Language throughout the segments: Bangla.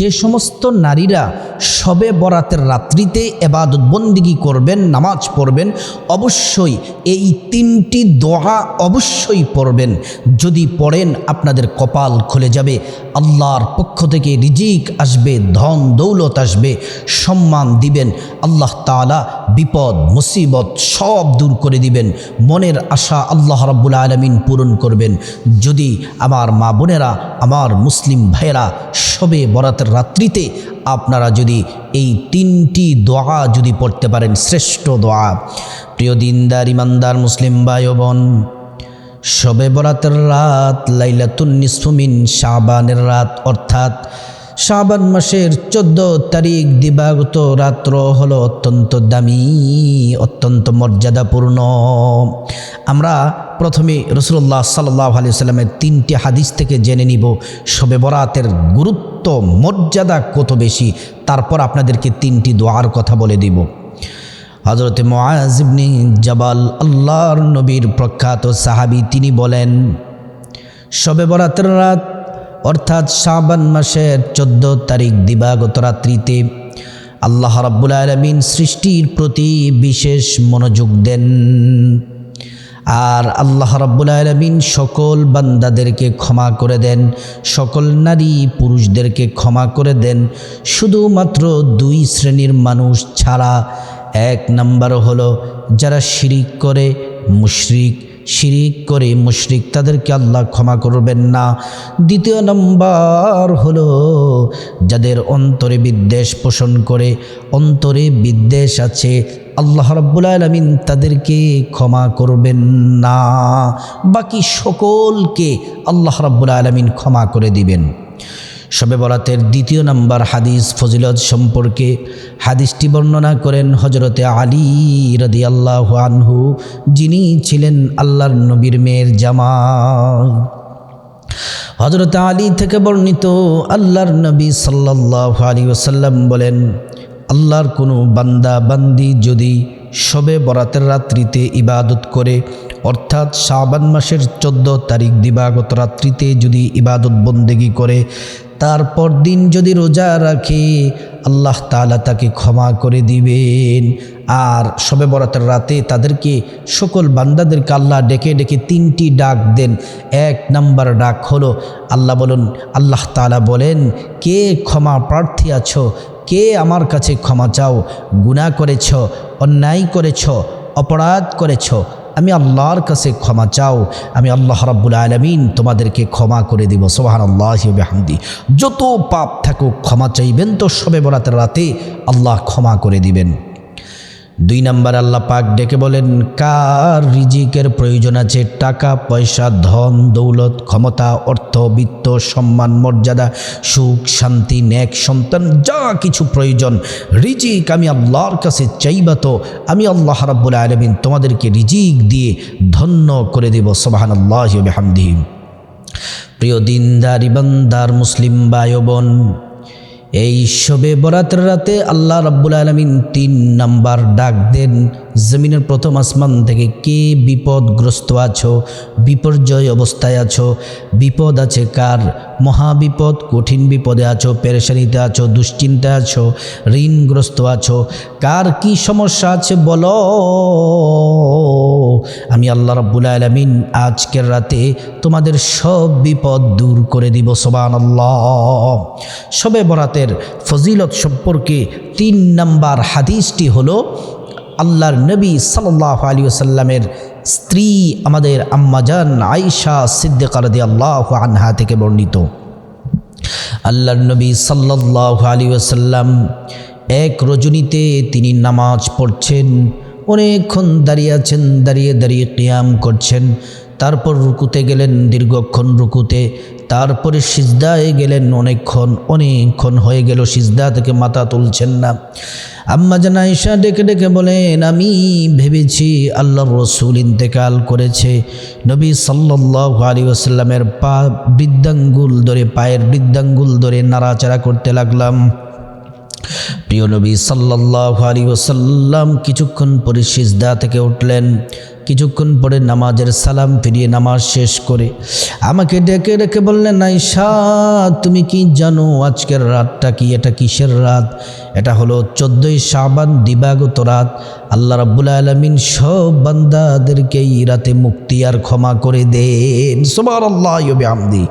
যে সমস্ত নারীরা সবে বরাতের রাত্রিতে এবাদত বন্দিগি করবেন, নামাজ পড়বেন, অবশ্যই এই তিনটি দোয়া অবশ্যই পড়বেন। যদি পড়েন, আপনাদের কপাল খুলে যাবে। আল্লাহর পক্ষ থেকে রিজিক আসবে, ধন দৌলত আসবে, সম্মান দিবেন। আল্লাহ তালা বিপদ, মুসিবত সব দূর করে দিবেন। মনের আশা আল্লাহ রাব্বুল আলমিন পূরণ করবেন। যদি আমার মা বোনেরা, আমার মুসলিম ভাইয়েরা সবে বরাতের রাত্রিতে আপনারা যদি এই তিনটি দোয়া যদি পড়তে পারেন, শ্রেষ্ঠ দোয়া। প্রিয় দিনদার, ইমানদার মুসলিম ভাই বোন শবে বরাতের রাত, লাইলাতুন নিসফুমিন শাহবানের রাত, অর্থাৎ শাবান মাসের চোদ্দ তারিখ দিবাগত রাত্র হলো অত্যন্ত দামি, অত্যন্ত মর্যাদাপূর্ণ। আমরা প্রথমে রসুল্লাহ সাল্লাহ আলি সাল্লামের তিনটি হাদিস থেকে জেনে নিব, শবে বরাতের গুরুত্ব, মর্যাদা কত বেশি, তারপর আপনাদেরকে তিনটি দোয়ার কথা বলে দিব। হজরতে মোয়াজিবনি জবাল, আল্লাহর নবীর প্রখ্যাত সাহাবি, তিনি বলেন, শবে বরাতের রাত অর্থাৎ শাবান মাসের চোদ্দ তারিখ দিবাগত রাত্রিতে আল্লাহ রাব্বুল আলমিন সৃষ্টির প্রতি বিশেষ মনোযোগ দেন। আর আল্লাহ রাব্বুল আলমিন সকল বান্দাদেরকে ক্ষমা করে দেন, সকল নারী পুরুষদেরকে ক্ষমা করে দেন। শুধুমাত্র দুই শ্রেণির মানুষ ছাড়া এক নাম্বার হলো যারা শিরিক করে, মুশরিক। শিরিক করে মুশরিক তাদেরকে আল্লাহ ক্ষমা করবেন না। দ্বিতীয় নম্বর হলো যাদের অন্তরে বিদ্বেষ পোষণ করে, অন্তরে বিদ্বেষ আছে, আল্লাহ রব্বুল আলমিন তাদেরকে ক্ষমা করবেন না। বাকি সকলকে আল্লাহ রব্বুল আলমিন ক্ষমা করে দিবেন। শবে বরাতের দ্বিতীয় নম্বর হাদিস ফজিলত সম্পর্কে হাদিসটি বর্ণনা করেন হজরতে আলী রদি আল্লাহ আনহু, যিনি ছিলেন আল্লাহর নবীর মেয়ের জামা হজরত আলী থেকে বর্ণিত আল্লাহর নবী সাল্লাহ আলী ওসাল্লাম বলেন, আল্লাহর কোনো বান্দা বান্দি যদি শবে বরাতের রাত্রিতে ইবাদত করে, অর্থাৎ শাবান মাসের চোদ্দ তারিখ দিবাগত রাত্রিতে যদি ইবাদত বন্দেগি করে তারপর দিন যদি রোজা রাখে, আল্লাহ তালা তাকে ক্ষমা করে দিবেন। আর সবে বরাতের রাতে তাদেরকে সকল বান্দাদেরকে আল্লাহ ডেকে ডেকে তিনটি ডাক দেন। এক নাম্বার ডাক হলো আল্লাহ বলুন, আল্লাহ তালা বলেন, কে ক্ষমা প্রার্থী আছো? কে আমার কাছে ক্ষমা চাও? গুণা করেছ, অন্যায় করেছ, অপরাধ করেছ আমি আল্লাহর কাছে ক্ষমা চাও। আমি আল্লাহ রাব্বুল আলমিন তোমাদেরকে ক্ষমা করে দিব। সোহান আল্লাহমদি যত পাপ থাকুক, ক্ষমা চাইবেন তো সবে বরাতের রাতে আল্লাহ ক্ষমা করে দিবেন। দুই নম্বর আল্লাহ পাক ডেকে বলেন, কার রিজিকের প্রয়োজন আছে? টাকা, পয়সা, ধন, দৌলত, ক্ষমতা, অর্থ বিত্ত, সম্মান, মর্যাদা, সুখ, শান্তি, ন্যাক, সন্তান, যা কিছু প্রয়োজন। রিজিক আমি আল্লাহর কাছে চাইবা তো, আমি আল্লাহ রাব্বুল আলমিন তোমাদেরকে রিজিক দিয়ে ধন্য করে দেব সোবাহান আল্লাহ প্রিয় দিনদার ইবানদার মুসলিম বায় বোন এই শবে বরাতের রাতে আল্লাহ রাব্বুল আলমিন তিন নাম্বার ডাক দেন জমিনের প্রথম আসমান থেকে কে বিপদগ্রস্ত আছো, বিপর্যয় অবস্থায় আছো, বিপদ আছে কার? মহাবিপদ, কঠিন বিপদে আছো, পেরেশানিতে আছো, দুশ্চিন্তায় আছো, ঋণগ্রস্ত আছো। কার কি সমস্যা আছে বলো? আমি আল্লাহ রাব্বুল আলমিন আজকের রাতে তোমাদের সব বিপদ দূর করে দিব সোবান আল্লাহ সবে বরাতের ফজিলত সম্পর্কে তিন নাম্বার হাদিসটি হলো আল্লাহর নবী সাল্লাহ আলী সাল্লামের স্ত্রী আমাদের আম্মাজান আইসা সিদ্দিকারদি আল্লাহ আনহা থেকে বর্ণিত। আল্লাহর নবী সাল্লাহ আলী ওসাল্লাম এক রজনীতে তিনি নামাজ পড়ছেন, অনেকক্ষণ দাঁড়িয়ে আছেন, দাঁড়িয়ে দাঁড়িয়ে কিয়াম করছেন। তারপর রুকুতে গেলেন, দীর্ঘক্ষণ রুকুতে তারপরে সিজদায় গেলেন অনেকক্ষণ অনেকক্ষণ হয়ে গেল সিজদা থেকে মাথা তুলছেন না। আম্মা জানা ঈশা ডেকে ডেকে বলেন, আমি ভেবেছি আল্লাহর রসুল ইন্তেকাল করেছে। নবী সাল্লাহ আলী আসাল্লামের পা বৃদ্ধাঙ্গুল ধরে, পায়ের বৃদ্ধাঙ্গুল ধরে নাড়াচাড়া করতে লাগলাম। প্রিয় নবী সাল্লাহ আলী ওসাল্লাম কিছুক্ষণ পরে সিজদা থেকে উঠলেন। কিছুক্ষণ পরে নামাজের সালাম ফিরিয়ে নামাজ শেষ করে আমাকে ডেকে ডেকে বললেন আইসা তুমি কি জানো আজকের রাতটা কি? এটা কিসের রাত? এটা হলো চোদ্দোই শাবান দিবাগত রাত। আল্লাহ রাব্বুল আলমিন সব বান্দাদেরকে এই রাতে মুক্তি আর ক্ষমা করে দেন। সোবার আল্লাহ আমদি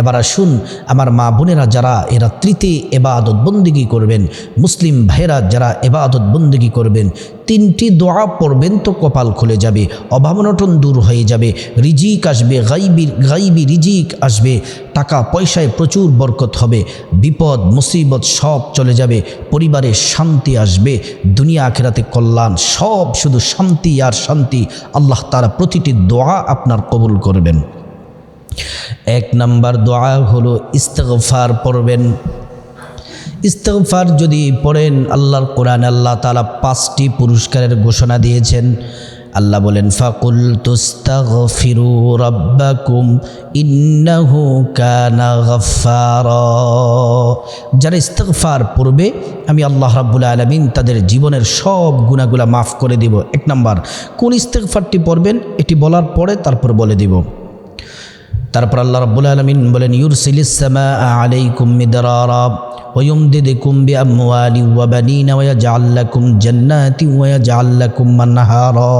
এবার আসুন, আমার মা বোনেরা যারা এ রাত্রিতে এবাদত বন্দিগি করবেন, মুসলিম ভাইরা যারা এবাদত বন্দিগি করবেন, তিনটি দোয়া পড়বেন তো কপাল খুলে যাবে, অভাবনটন দূর হয়ে যাবে, রিজিক আসবে, গাইবি গাইবি রিজিক আসবে। টাকা পয়সায় প্রচুর বরকত হবে। বিপদ, মুসিবত সব চলে যাবে। পরিবারে শান্তি আসবে। দুনিয়া আখেরাতে কল্যাণ, সব শুধু শান্তি আর শান্তি। আল্লাহ তারা প্রতিটি দোয়া আপনার কবুল করবেন। এক নাম্বার দোয়া হলো ইস্তগফার পড়বেন। ইস্তগফার যদি পড়েন, আল্লাহর কোরআন আল্লাহ তালা পাঁচটি পুরস্কারের ঘোষণা দিয়েছেন। আল্লাহ বলেন ফাকুল তুস্তাগফিরু রাব্বাকুম ইন্নাহু কানা গাফফারা। যারা ইস্তগফার পড়বে, আমি আল্লাহ রাব্বুল আলামিন তাদের জীবনের সব গুণাগুলা মাফ করে দিব। এক নাম্বার, কোন ইস্তগফারটি পড়বেন, এটি বলার পরে তারপর বলে দিব। তারপর আল্লাহ রাব্বুল আলামিন বলেন ইউরসিলিস সামা আলাইকুম মিদরারা ويمددكم بأموال وبنين ويجعل لكم جنات ويجعل لكم منهارا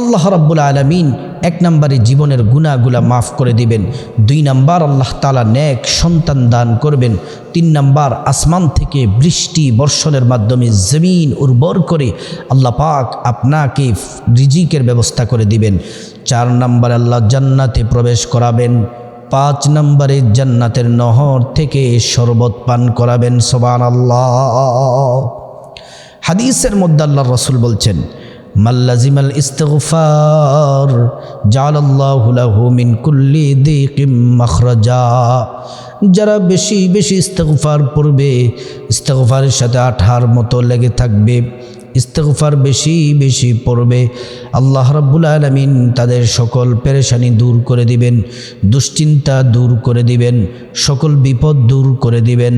আল্লাহ রাব্বুল আলমিন এক নম্বরে জীবনের গুণাগুলা মাফ করে দিবেন। দুই নাম্বার আল্লাহ তালা নেক সন্তান দান করবেন। তিন নাম্বার আসমান থেকে বৃষ্টি বর্ষণের মাধ্যমে জমিন উর্বর করে আল্লাহ পাক আপনাকে রিজিকের ব্যবস্থা করে দিবেন। চার নাম্বার আল্লাহ জান্নাতে প্রবেশ করাবেন। পাঁচ নম্বরে জান্নাতের নহর থেকে শরবত পান করাবেন। সোবান আল্লাহ হাদিসের মধ্যে আল্লাহ রসুল বলছেন মাল্লাজিমাল ইস্তগফার জালাল্লাহু মিন কুল্লি দিকিম মখরাজা। যারা বেশি বেশি ইস্তগফার পড়বে, ইস্তগফারের সাথে আঠার মতো লেগে থাকবে। ইস্তগফার বেশি বেশি পড়বে। আল্লাহ রাব্বুল আলমিন তাদের সকল পেরেশানি দূর করে দিবেন, দুশ্চিন্তা দূর করে দিবেন, সকল বিপদ দূর করে দিবেন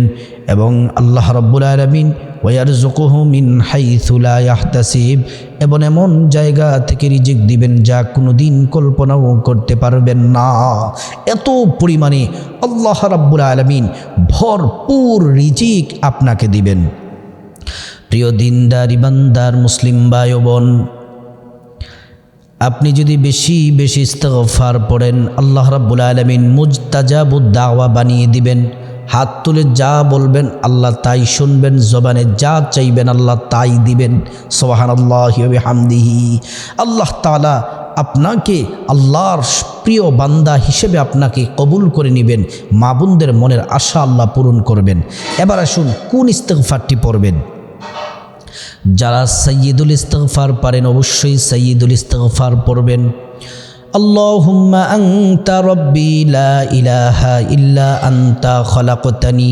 এবং আল্লাহ রাব্বুল আলমিন ওয়ার জকুহমিন হাইথুলা ইয়াহতাসিব এবং এমন জায়গা থেকে রিজিক দিবেন যা কোনো দিন কল্পনাও করতে পারবেন না। এত পরিমাণে আল্লাহ রাব্বুল আলমিন ভরপুর রিজিক আপনাকে দিবেন। প্রিয় দিনদার, ইমানদার, মুসলিম ভাই বোন আপনি যদি বেশি বেশি ইস্তগফার পড়েন, আল্লাহ রাব্বুল আলমিন মুজতাজাবুদ দাওয়া বানিয়ে দিবেন। হাত তুলে যা বলবেন আল্লাহ তাই শুনবেন, জবানে যা চাইবেন আল্লাহ তাই দিবেন। সোহান আল্লাহ হামদিহি আল্লাহ তালা আপনাকে, আল্লাহর প্রিয় বান্দা হিসেবে আপনাকে কবুল করে নেবেন, মা বোনদের মনের আশা আল্লাহ পূরণ করবেন। এবার আসুন, কোন ইস্তগফারটি পড়বেন? যারা সৈয়দুল ইস্তগফার পারেন অবশ্যই সৈয়দুল ইস্তগফার পড়বেন اللهم أنت ربي لا إله إلا أنت خلقتني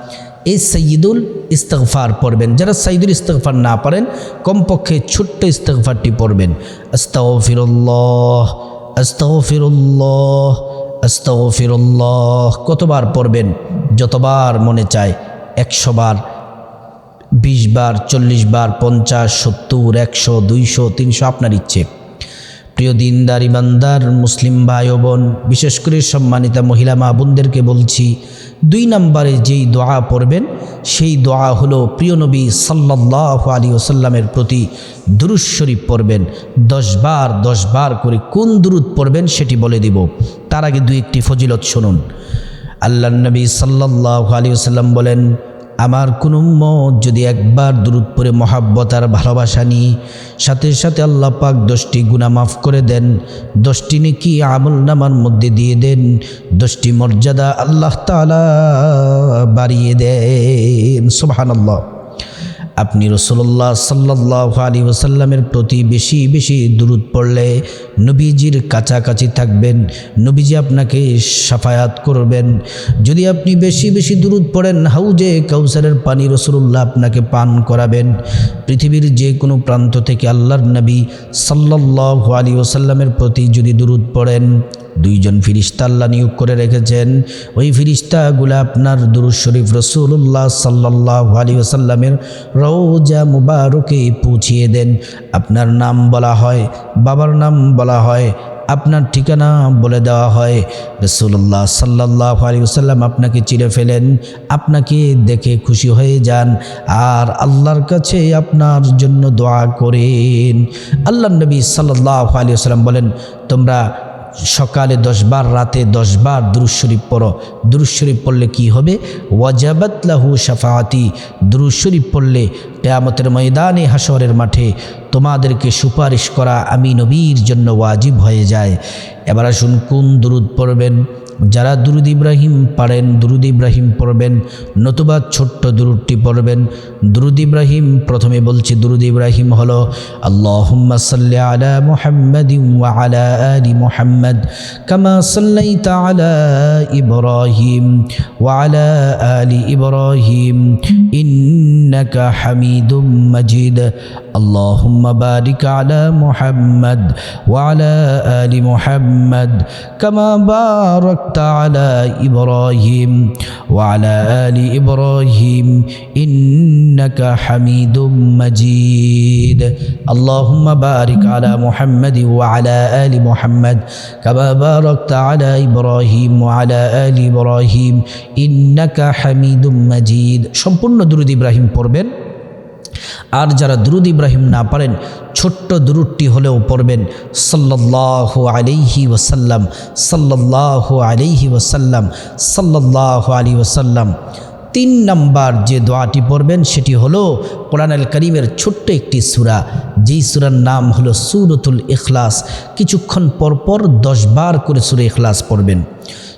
এই সঈদুল ইস্তগফার পড়বেন। যারা সঈদুল ইস্তগফার না পারেন কমপক্ষে ছোট্ট ইস্তগফারটি পড়বেন। আস্তাগফিরুল্লাহ আস্তাগফিরুল্লাহ আস্তাগফিরুল্লাহ কতবার পড়বেন? যতবার মনে চায় একশো বার বিশ বার চল্লিশ বার পঞ্চাশ, সত্তর, একশো, দুইশো, তিনশো, আপনার ইচ্ছে। প্রিয় দিনদার, ইমানদার, মুসলিম ভাই ও বোন বিশেষ করে সম্মানিতা মহিলা মা বোনদেরকে বলছি, দুই নম্বরে যেই দোয়া পড়বেন, সেই দোয়া হলো প্রিয় নবী সাল্লাহ আলী ওসাল্লামের প্রতি দুরুদ শরীফ পড়বেন। দশ বার দশ বার করে কোন দুরুদ পড়বেন সেটি বলে দিব। তার আগে দুই একটি ফজিলত শুনুন। আল্লাহ নবী সাল্লাহ আলী ওসাল্লাম বলেন আমার কোনো মত যদি একবার দূরত পরে মহাব্বত আর ভালোবাসা নিই সাথে সাথে আল্লাহ পাক দশটি গুণা মাফ করে দেন, দশটি নাকি আমল নামার মধ্যে দিয়ে দেন, দশটি মর্যাদা আল্লাহ তালা বাড়িয়ে দেন। সুবহানাল্লাহ। আপনি রসুল্লাহ সাল্লাহ আলী ওসাল্লামের প্রতি বেশি বেশি দূরত পড়লে নবীজির কাছাকাছি থাকবেন, নবীজি আপনাকে সাফায়াত করবেন। যদি আপনি বেশি বেশি দূরত পড়েন, হাউজে কাউসারের পানি রসুল্লাহ আপনাকে পান করাবেন। পৃথিবীর যে কোনো প্রান্ত থেকে আল্লাহর নবী সাল্লাহ আলী ওসাল্লামের প্রতি যদি দূরত পড়েন দুইজন ফিরিস্তা আল্লাহ নিয়োগ করে রেখেছেন। ওই ফিরিস্তাগুলো আপনার দুরুজ শরীফ রসুল্লাহ সাল্লাহ আলী আসাল্লামের রৌজা মুবারকে পৌঁছিয়ে দেন। আপনার নাম বলা হয়, বাবার নাম বলা হয়, আপনার ঠিকানা বলে দেওয়া হয়। রসুল্লাহ সাল্লাহ আলী সাল্লাম আপনাকে চিরে ফেলেন, আপনাকে দেখে খুশি হয়ে যান, আর আল্লাহর কাছে আপনার জন্য দোয়া করেন। আল্লাহ নবী সাল্লাহ আলী সাল্লাম বলেন, তোমরা সকালে দশবার, রাতে দশবার দুরুশরীফ পড়ো। দুরুজ শরীফ পড়লে কি হবে? ওয়াজাবাত লাহু শাফাআতি। দুরুজ শরীফ পড়লে কেয়ামতের ময়দানে হাসরের মাঠে তোমাদেরকে সুপারিশ করা আমি নবীর জন্য ওয়াজিব হয়ে যায়। এবার আসুন, কোন দুরুদ পড়বেন? যারা দুরুদ ইব্রাহিম পারেন দুরুদ ইব্রাহিম পড়বেন নতুবা ছোট্ট দুরুদটি পড়বেন দুরুদ ইব্রাহিম প্রথমে বলছি দুরুদ ইব্রাহিম হলো আল্লাহুম্মা সাল্লি আলা মুহাম্মাদিন ওয়া আলা আলি মুহাম্মাদ কামা সাল্লাইতা আলা ইব্রাহিম ওয়া আলা আলি ইব্রাহিম ইন্নাকা হামিদুম মাজিদ اللهم بارك على محمد وعلى آل محمد كما باركت على إبراهيم وعلى آل إبراهيم إنك حميد مجيد اللهم بارك على محمد وعلى آل محمد كما باركت على إبراهيم وعلى آل إبراهيم إنك حميد مجيد সম্পূর্ণ দুরুদ ইব্রাহিম পড়বেন আর যারা দুরুদ ইব্রাহিম না পারেন, ছোট্ট দুরুদটি হলেও পড়বেন সাল্লাহ আলাইহি ওসাল্লাম সাল্লাহ আলাইহি ওসাল্লাম সাল্লাহ আলী ওসাল্লাম তিন নাম্বার যে দোয়াটি পড়বেন, সেটি হলো কোরআন আল করিমের ছোট্ট একটি সুরা। যেই সুরার নাম হলো সুরতুল ইখলাস। কিছুক্ষণ পরপর দশ বার করে সুরে ইখলাস পড়বেন।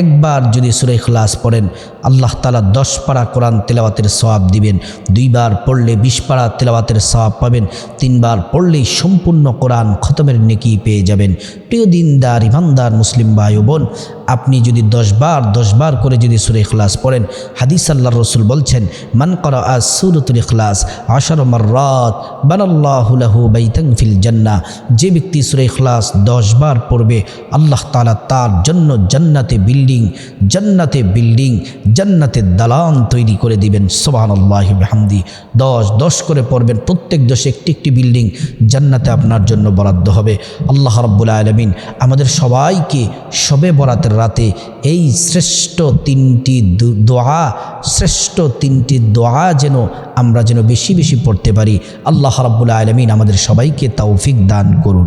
একবার যদি সুরে খলাস পড়েন, আল্লাহ তালা দশ পারা কোরআন তেলাওয়াতের সওয়াব দিবেন, দুইবার পড়লে বিশ পারা তেলাওয়াতের সওয়াব পাবেন, তিনবার পড়লেই সম্পূর্ণ কোরআন খতমের নেকি পেয়ে যাবেন। প্রিয় দিনদার, ইমানদার মুসলিম ভাই বোন, আপনি যদি দশবার দশবার করে যদি সুরে ইখলাস পড়েন, হাদিস আল্লাহ রসুল বলছেন, মান করা আজ সুরতুল ইখলাস আশার মার্রাত বানাল্লাহুলাহু বাইতাং ফিল জান্না যে ব্যক্তি সুরে ইখলাস দশবার পড়বে, আল্লাহ তালা তার জন্য জান্নাতে বিল্ডিং, জান্নাতে বিল্ডিং, জান্নাতে দালান তৈরি করে দিবেন। সোবাহান আল্লাহ হামদি দশ দশ করে পড়বেন। প্রত্যেক দশে একটি একটি বিল্ডিং জান্নাতে আপনার জন্য বরাদ্দ হবে। আল্লাহ রব্বুল আলমিন আমাদের সবাইকে সবে বরাতের রাতে এই শ্রেষ্ঠ তিনটি দোয়া, শ্রেষ্ঠ তিনটি দোয়া যেন আমরা যেন বেশি বেশি পড়তে পারি। আল্লাহ রব্বুল আলমিন আমাদের সবাইকে তৌফিক দান করুন।